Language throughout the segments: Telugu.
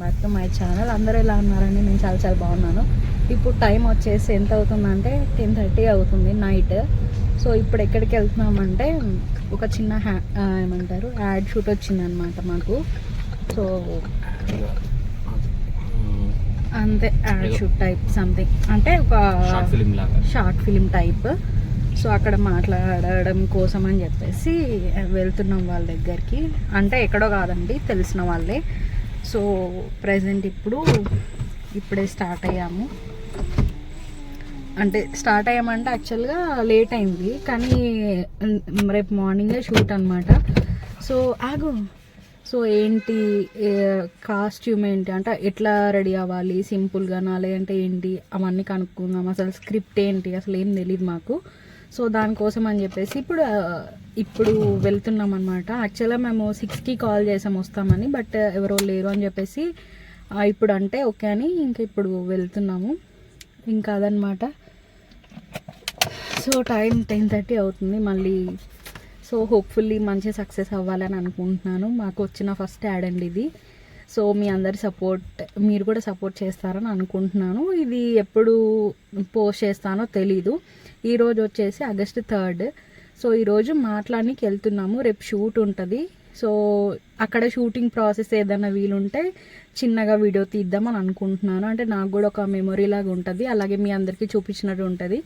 బ్యాక్ టు మై ఛానల్ అందరూ ఎలా ఉన్నారండి? నేను చాలా చాలా బాగున్నాను. ఇప్పుడు టైం వచ్చేసి ఎంత అవుతుందంటే టెన్ థర్టీ అవుతుంది నైట్ సో ఇప్పుడు ఎక్కడికి వెళ్తున్నామంటే ఒక చిన్న హ్యా ఏమంటారు? యాడ్ షూట్ వచ్చిందనమాట మాకు. సో అంతే యాడ్ షూట్ టైప్ సంథింగ్ అంటే ఒక షార్ట్ ఫిలిం టైప్ సో అక్కడ మాట్లాడడం కోసం అని చెప్పేసి వెళ్తున్నాం వాళ్ళ దగ్గరికి. అంటే ఎక్కడో కాదండి తెలిసిన వాళ్ళే. సో ప్రజెంట్ ఇప్పుడు ఇప్పుడే స్టార్ట్ అయ్యాము. అంటే స్టార్ట్ అయ్యామంటే యాక్చువల్గా లేట్ అయింది కానీ రేపు మార్నింగే షూట్ అనమాట సో ఆగు. సో ఏంటి కాస్ట్యూమ్ ఏంటి అంటే ఎట్లా రెడీ అవ్వాలి సింపుల్గానా లేదంటే ఏంటి అవన్నీ కనుక్కుందాం. అసలు స్క్రిప్ట్ ఏంటి అసలు ఏం తెలియదు మాకు. సో దానికోసం అని చెప్పేసి ఇప్పుడు ఇప్పుడు వెళ్తున్నాం అనమాట యాక్చువల్గా మేము సిక్స్కి కాల్ చేసాం వస్తామని బట్ ఎవరో లేరు అని చెప్పేసి ఇప్పుడు అంటే ఓకే అని ఇంకా ఇప్పుడు వెళ్తున్నాము. ఇంకా అదనమాట సో టైం టెన్ థర్టీ అవుతుంది మళ్ళీ. సో హోప్ఫుల్లీ మంచి సక్సెస్ అవ్వాలని అనుకుంటున్నాను. మాకు వచ్చిన ఫస్ట్ యాడ్ అండి ఇది. సో మీ అందరి సపోర్ట్ మీరు కూడా సపోర్ట్ చేస్తారని అనుకుంటున్నాను. ఇది ఎప్పుడు పోస్ట్ చేస్తానో తెలీదు. ఈరోజు వచ్చేసి ఆగస్ట్ థర్డ్. సో ఈరోజు మాట్లాడడానికి వెళ్తున్నాము. రేపు షూట్ ఉంటుంది. సో అక్కడ షూటింగ్ ప్రాసెస్ ఏదైనా వీలుంటే చిన్నగా వీడియో తీద్దామని అనుకుంటున్నాను. అంటే నాకు కూడా ఒక మెమొరీ లాగా ఉంటుంది. అలాగే మీ అందరికీ చూపించినట్టు ఉంటుంది.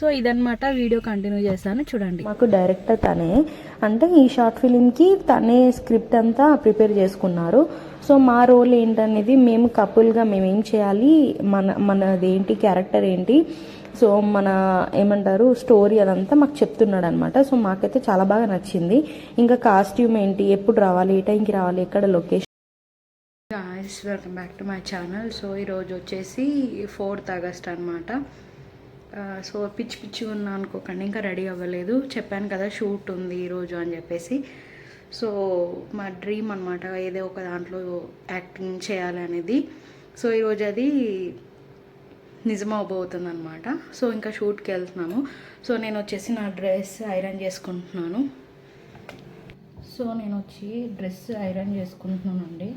సో ఇదన్నమాట వీడియో కంటిన్యూ చేస్తాను. చూడండి. మాకు డైరెక్టర్ తనే. అంటే ఈ షార్ట్ ఫిలింకి తనే స్క్రిప్ట్ అంతా ప్రిపేర్ చేసుకున్నారు. సో మా రోల్ ఏంటనేది మేము కపుల్గా మేము ఏం చేయాలి? మన మనది ఏంటి క్యారెక్టర్ ఏంటి? సో మన ఏమంటారు స్టోరీ అదంతా మాకు చెప్తున్నాడు అనమాట సో మాకైతే చాలా బాగా నచ్చింది. ఇంకా కాస్ట్యూమ్ ఏంటి ఎప్పుడు రావాలి ఏ టైంకి రావాలి ఎక్కడ location guys welcome back to my channel so ఈరోజు వచ్చేసి ఫోర్త్ ఆగస్ట్ అనమాట సో పిచ్చి పిచ్చి ఉన్నా అనుకోకండి ఇంకా రెడీ అవ్వలేదు. చెప్పాను కదా షూట్ ఉంది ఈరోజు అని చెప్పేసి. సో మా డ్రీమ్ అనమాట ఏదో ఒక దాంట్లో యాక్టింగ్ చేయాలి అనేది. సో ఈరోజు అది నిజమవబోతుంది అనమాట సో ఇంకా షూట్కి వెళ్తున్నాము. సో నేను వచ్చేసి నా డ్రెస్ ఐరన్ చేసుకుంటున్నాను. సో నేను వచ్చి డ్రెస్ ఐరన్ చేసుకుంటున్నానండి.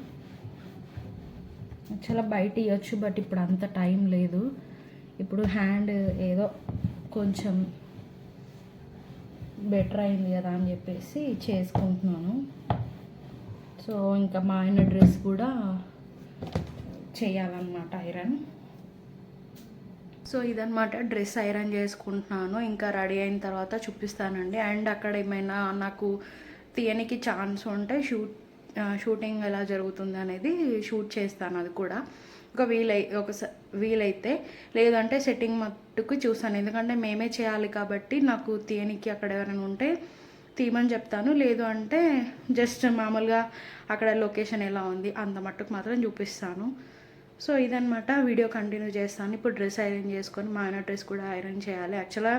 చాలా బయట ఇవ్వచ్చు బట్ ఇప్పుడు అంత టైం లేదు. ఇప్పుడు హ్యాండ్ ఏదో కొంచెం బెటర్ అయింది కదా అని చెప్పేసి చేసుకుంటున్నాను. సో ఇంకా మా ఆయన డ్రెస్ కూడా చేయాలన్నమాట ఐరన్. సో ఇదనమాట డ్రెస్ ఐరన్ చేసుకుంటున్నాను. ఇంకా రెడీ అయిన తర్వాత చూపిస్తానండి. అండ్ అక్కడ ఏమైనా నాకు తీయనికి ఛాన్స్ ఉంటే షూట్ షూటింగ్ ఎలా జరుగుతుంది అనేది షూట్ చేస్తాను అది కూడా. ఒక వీలై ఒక స- వీలైతే. లేదంటే సెట్టింగ్ మట్టుకు చూస్తాను. ఎందుకంటే మేమే చేయాలి కాబట్టి నాకు తీయనికి అక్కడ ఎవరైనా ఉంటే తీయమని చెప్తాను. లేదు అంటే జస్ట్ మామూలుగా అక్కడ లొకేషన్ ఎలా ఉంది అంత మట్టుకు మాత్రం చూపిస్తాను. సో ఇదనమాట వీడియో కంటిన్యూ చేస్తాను. ఇప్పుడు డ్రెస్ ఐరన్ చేసుకొని మా ఆయన డ్రెస్ కూడా ఐరన్ చేయాలి. యాక్చువల్గా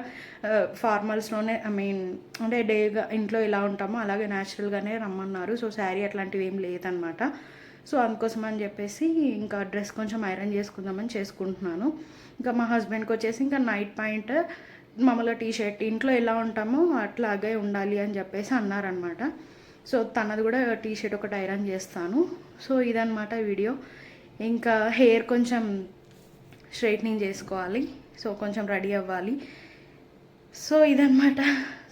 ఫార్మల్స్లోనే ఐ మీన్ అంటే డేగా ఇంట్లో ఇలా ఉంటామో అలాగే న్యాచురల్గానే రమ్మన్నారు. సో శారీ అట్లాంటివి ఏం లేదనమాట సో అందుకోసం అని చెప్పేసి ఇంకా డ్రెస్ కొంచెం ఐరన్ చేసుకుందామని చేసుకుంటున్నాను. ఇంకా మా హస్బెండ్కి వచ్చేసి ఇంకా నైట్ పాయింట్ మామూలుగా టీ షర్ట్ ఇంట్లో ఎలా ఉంటామో అట్లాగే ఉండాలి అని చెప్పేసి అన్నారనమాట సో తనది కూడా టీ షర్ట్ ఒకటి ఐరన్ చేస్తాను. సో ఇదనమాట వీడియో. ఇంకా హెయిర్ కొంచెం స్ట్రైట్నింగ్ చేసుకోవాలి. సో కొంచెం రెడీ అవ్వాలి. సో ఇదనమాట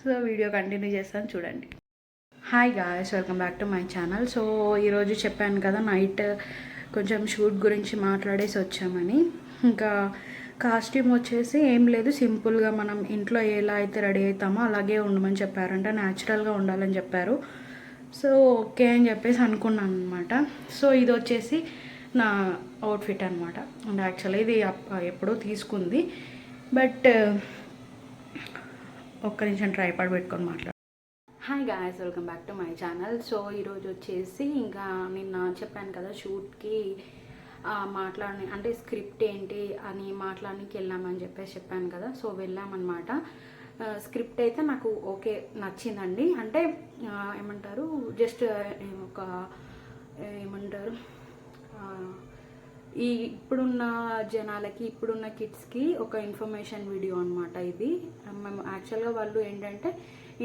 సో వీడియో కంటిన్యూ చేస్తాను చూడండి. Hi guys welcome back to my channel. So ఈరోజు చెప్పాను కదా నైట్ కొంచెం షూట్ గురించి మాట్లాడేసి వచ్చామని. ఇంకా కాస్ట్యూమ్ వచ్చేసి ఏం లేదు. సింపుల్గా మనం ఇంట్లో ఎలా అయితే రెడీ అవుతామో అలాగే ఉండమని చెప్పారు. అంటే న్యాచురల్గా ఉండాలని చెప్పారు. సో ఓకే అని చెప్పేసి అనుకున్నాను అనమాట సో ఇది వచ్చేసి నా అవుట్ఫిట్ అనమాట అండ్ యాక్చువల్లీ ఇది ఎప్పుడో తీసుకుంది. బట్ ఒక్క నిమిషం ట్రైపాడ్ పెట్టుకొని మాట్లాడు. Hi guys welcome back to my channel so ఈరోజు వచ్చేసి ఇంకా నిన్న చెప్పాను కదా షూట్కి మాట్లాడి అంటే స్క్రిప్ట్ ఏంటి అని మాట్లాడడానికి వెళ్ళామని చెప్పేసి చెప్పాను కదా. సో వెళ్ళామన్నమాట. స్క్రిప్ట్ అయితే నాకు ఓకే నచ్చిందండి. అంటే ఏమంటారు జస్ట్ ఒక ఏమంటారు ఈ ఇప్పుడున్న జనాలకి ఇప్పుడున్న కిడ్స్కి ఒక ఇన్ఫర్మేషన్ వీడియో అనమాట ఇది. మేము యాక్చువల్గా వాళ్ళు ఏంటంటే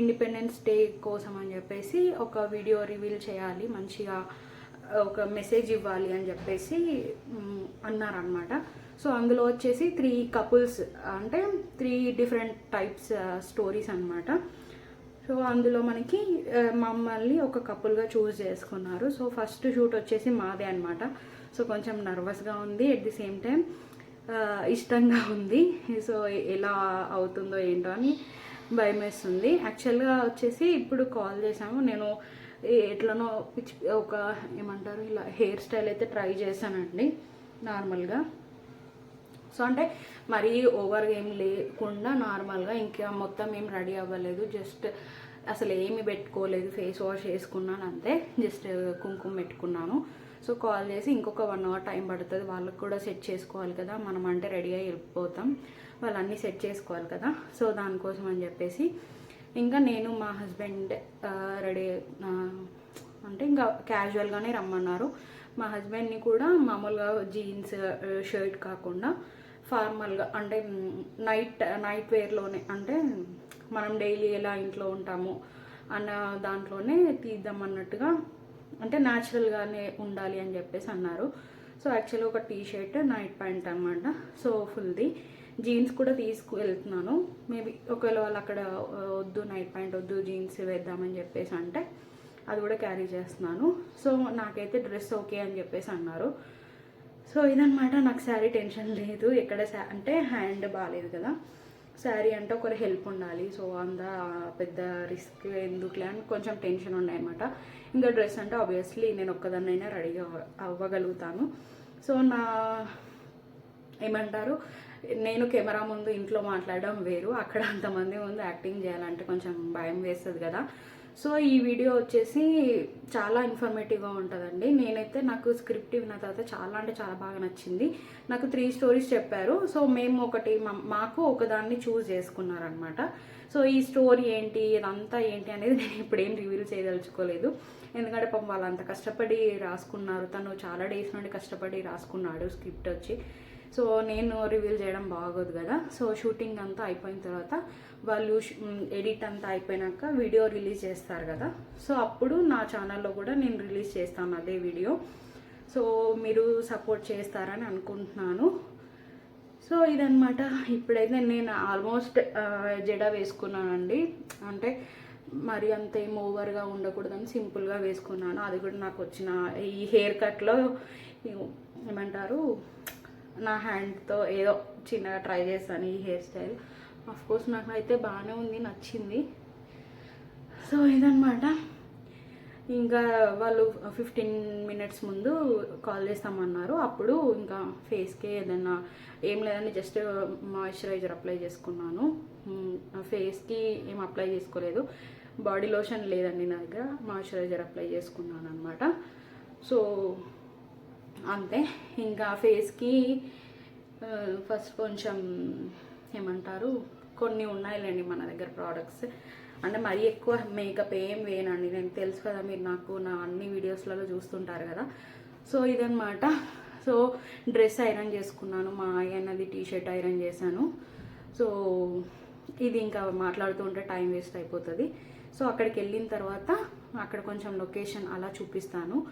ఇండిపెండెన్స్ డే కోసం అని చెప్పేసి ఒక వీడియో రివీల్ చేయాలి మంచిగా ఒక మెసేజ్ ఇవ్వాలి అని చెప్పేసి అన్నారనమాట సో అందులో వచ్చేసి త్రీ కపుల్స్ అంటే త్రీ డిఫరెంట్ టైప్స్ స్టోరీస్ అన్నమాట. సో అందులో మనకి uh, మమ్మల్ని ఒక కపుల్గా చూస్ చేసుకున్నారు. సో ఫస్ట్ షూట్ వచ్చేసి మాదే అనమాట సో కొంచెం నర్వస్గా ఉంది. ఎట్ ది సేమ్ టైం ఇష్టంగా ఉంది. సో ఎలా అవుతుందో ఏంటో అని భయం వేస్తుంది యాక్చువల్గా వచ్చేసి ఇప్పుడు కాల్ చేశాము. నేను ఎట్లనో పిచ్ ఒక ఏమంటారు ఇలా హెయిర్ స్టైల్ అయితే ట్రై చేశానండి నార్మల్గా సో అంటే మరీ ఓవర్గా ఏం లేకుండా నార్మల్గా ఇంకా మొత్తం ఏం రెడీ అవ్వలేదు. జస్ట్ అసలు ఏమి పెట్టుకోలేదు. ఫేస్ వాష్ వేసుకున్నాను అంతే. జస్ట్ కుంకుమ పెట్టుకున్నాను. సో కాల్ చేసి ఇంకొక వన్ అవర్ టైం పడుతుంది. వాళ్ళకి కూడా సెట్ చేసుకోవాలి కదా. మనం అంటే రెడీ అయ్యి వెళ్ళిపోతాం. వాళ్ళు అన్నీ సెట్ చేసుకోవాలి కదా. సో దానికోసం అని చెప్పేసి ఇంకా నేను మా హస్బెండ్ రెడీ అంటే ఇంకా క్యాజువల్గానే రమ్మన్నారు. మా హస్బెండ్ని కూడా మామూలుగా జీన్స్ షర్ట్ కాకుండా ఫార్మల్గా అంటే నైట్ నైట్ వేర్లోనే అంటే మనం డైలీ ఎలా ఇంట్లో ఉంటాము అన్న దాంట్లోనే తీద్దాం అన్నట్టుగా అంటే న్యాచురల్గానే ఉండాలి అని చెప్పేసి అన్నారు. సో యాక్చువల్గా ఒక టీ షర్ట్ నైట్ ప్యాంట్ అనమాట సో ఫుల్ది జీన్స్ కూడా తీసుకు వెళ్తున్నాను. మేబీ ఒకవేళ వాళ్ళు అక్కడ వద్దు నైట్ ప్యాంట్ వద్దు జీన్స్ వేద్దామని చెప్పేసి అంటే అది కూడా క్యారీ చేస్తున్నాను. సో నాకైతే డ్రెస్ ఓకే అని చెప్పేసి అన్నారు. సో ఇదనమాట నాకు శారీ టెన్షన్ లేదు. ఎక్కడ అంటే హ్యాండ్ బాగాలేదు కదా. శారీ అంటే ఒకరి హెల్ప్ ఉండాలి. సో అంత పెద్ద రిస్క్ ఎందుకులే అని కొంచెం టెన్షన్ ఉన్నాయన్నమాట ఇంకా డ్రెస్ అంటే ఆబ్వియస్లీ నేను ఒక్కదాన్నైనా రెడీగా అవ్వగలుగుతాను. సో నా ఏమంటారు? నేను కెమెరా ముందు ఇంట్లో మాట్లాడడం వేరు. అక్కడ అంతమంది ముందు యాక్టింగ్ చేయాలంటే కొంచెం భయం వేస్తుంది కదా. సో ఈ వీడియో వచ్చేసి చాలా ఇన్ఫర్మేటివ్గా ఉంటుందండి. నేనైతే నాకు స్క్రిప్ట్ విన్న తర్వాత చాలా అంటే చాలా బాగా నచ్చింది. నాకు త్రీ స్టోరీస్ చెప్పారు. సో మేము ఒకటి మా- మాకు ఒకదాన్ని చూస్ చేసుకున్నారనమాట సో ఈ స్టోరీ ఏంటి ఇదంతా ఏంటి అనేది నేను ఇప్పుడేం ఏం రివీల్ చేయదలుచుకోలేదు. ఎందుకంటే పాపం వాళ్ళు అంత కష్టపడి రాసుకున్నారు. తను చాలా డేస్ నుండి కష్టపడి రాసుకున్నాడు స్క్రిప్ట్ వచ్చి. సో నేను రివీల్ చేయడం బాగోదు కదా. సో షూటింగ్ అంతా అయిపోయిన తర్వాత వాళ్ళు ఎడిట్ అంతా అయిపోయినాక వీడియో రిలీజ్ చేస్తారు కదా. సో అప్పుడు నా ఛానల్లో కూడా నేను రిలీజ్ చేస్తాను అదే వీడియో. సో మీరు సపోర్ట్ చేస్తారని అనుకుంటున్నాను. సో ఇదనమాట ఇప్పుడైతే నేను ఆల్మోస్ట్ జడ వేసుకున్నానండి. అంటే మరి అంత ఏం ఓవర్గా ఉండకూడదని సింపుల్గా వేసుకున్నాను. అది కూడా నాకు వచ్చిన ఈ హెయిర్ కట్లో ఏమంటారు నా హ్యాండ్తో ఏదో చిన్నగా ట్రై చేస్తాను ఈ హెయిర్ స్టైల్. ఆఫ్ కోర్స్ నాకు అయితే బాగానే ఉంది నచ్చింది. సో ఇదనమాట ఇంకా వాళ్ళు ఫిఫ్టీన్ మినిట్స్ ముందు కాల్ చేస్తామన్నారు. అప్పుడు ఇంకా ఫేస్కి ఏదైనా ఏం లేదని జస్ట్ మాయిశ్చరైజర్ అప్లై చేసుకున్నాను. ఫేస్కి ఏం అప్లై చేసుకోలేదు. బాడీ లోషన్ లేదండి నా దగ్గర మాయిశ్చరైజర్ అప్లై చేసుకున్నాను అనమాట సో అంతే. ఇంకా ఫేస్కి ఫస్ట్ కొంచెం ఏమంటారు కొన్ని ఉన్నాయిలేండి మన దగ్గర ప్రోడక్ట్స్. అంటే మరీ ఎక్కువ మేకప్ ఏం వేయనండి. నేను తెలుసు కదా మీరు నాకు నా అన్ని వీడియోస్లలో చూస్తుంటారు కదా. సో ఇదనమాట సో డ్రెస్ ఐరన్ చేసుకున్నాను. మా అన్నది టీ షర్ట్ ఐరన్ చేశాను. సో ఇది ఇంకా మాట్లాడుతూ ఉంటే టైం వేస్ట్ అయిపోతుంది. సో అక్కడికి వెళ్ళిన తర్వాత అక్కడ కొంచెం లొకేషన్ అలా చూపిస్తాను.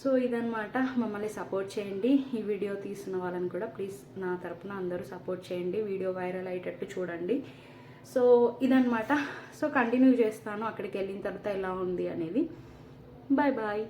సో ఇదనమాట మమ్మల్ని సపోర్ట్ చేయండి. ఈ వీడియో తీసిన వాళ్ళని కూడా ప్లీజ్ నా తరపున అందరూ సపోర్ట్ చేయండి. వీడియో వైరల్ అయ్యేటట్టు చూడండి. సో ఇదనమాట సో కంటిన్యూ చేస్తాను. అక్కడికి వెళ్ళిన తర్వాత ఎలా ఉంది అనేది. Bye bye